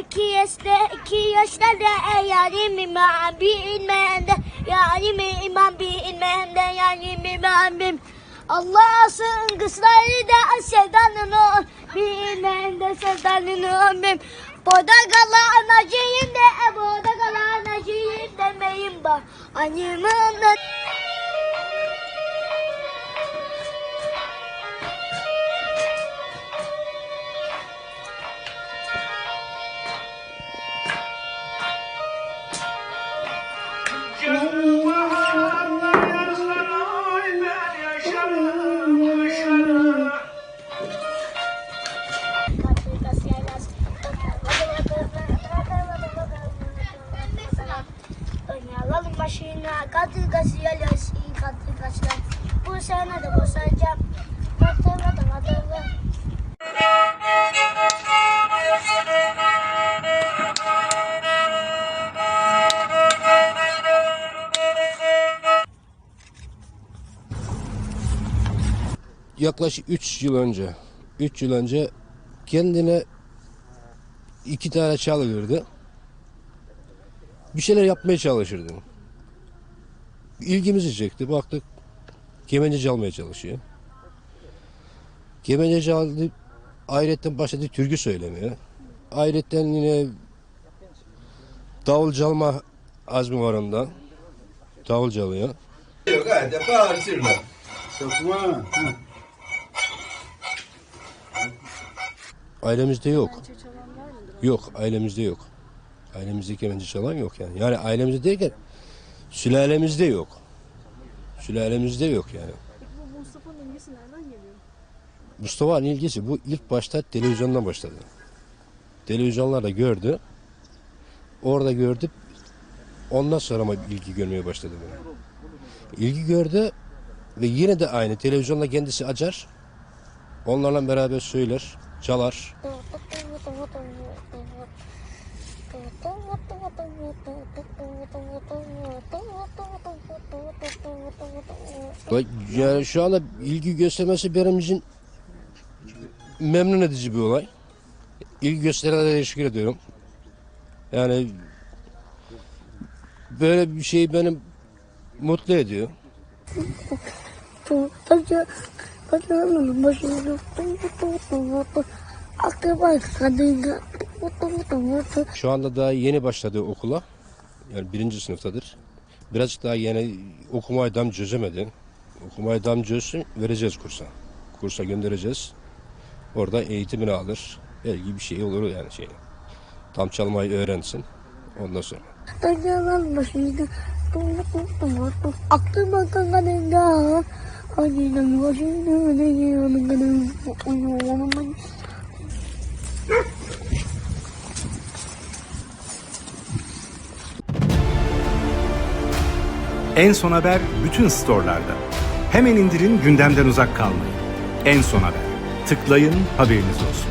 iki yaşta, yaşlarda yarim imam bilmende, yarim imam bilmende, yarim imam bilmende. Allah'ın kızları da sevdanını bilmende, sevdanını bilmem. Boda kalan acıyım de, boda kalan acıyım demeyin bak. Annemin başına, katı kasıyoruz, iyi kaslar. Bu sene de basacağım. Katı katı katı katı. yaklaşık 3 yıl önce 3 yıl önce kendine iki tane çalı verdi. Bir şeyler yapmaya çalışırdı. İlgimizi çekti. Baktık kemençe çalmaya çalışıyor. Kemençe çaldı. Ayrıca başladı türkü söylemeye. Ayrıca yine davul çalma azmi var onda. Davul çalıyor. Yok hadi bağırtırma. Sokma. Ailemizde yok. Yok, ailemizde yok. Ailemizde kemençe çalan yok yani. Yani ailemizde derken sülalemizde yok. Sülalemizde yok yani. Bu Mustafa'nın ilgisi nereden geliyor? Mustafa'nın ilgisi bu ilk başta televizyondan başladı. Televizyonlarda gördü. Orada gördü. Ondan sonra mı ilgi görmeye başladı böyle. İlgi gördü ve yine de aynı. Televizyonda kendisi açar. Onlarla beraber söyler, çalar. Yani şu anda ilgi göstermesi benim için memnun edici bir olay. İlgi gösterene teşekkür ediyorum. Yani böyle bir şey benim mutlu ediyor. Aklıma kadınga Şu anda daha yeni başladı okula. Yani birinci sınıftadır. Birazcık daha yeni okumayı tam çözemedi. Okumayı tam çözsün vereceğiz kursa. Kursa göndereceğiz. Orada eğitimini alır. Belki bir şey olur yani şey. Tam çalmayı öğrensin. Ondan sonra. Tacanın başını Aklıma kadınga Annenin başını Annenin En Son Haber bütün storelarda. Hemen indirin gündemden uzak kalmayın. En Son Haber. Tıklayın haberiniz olsun.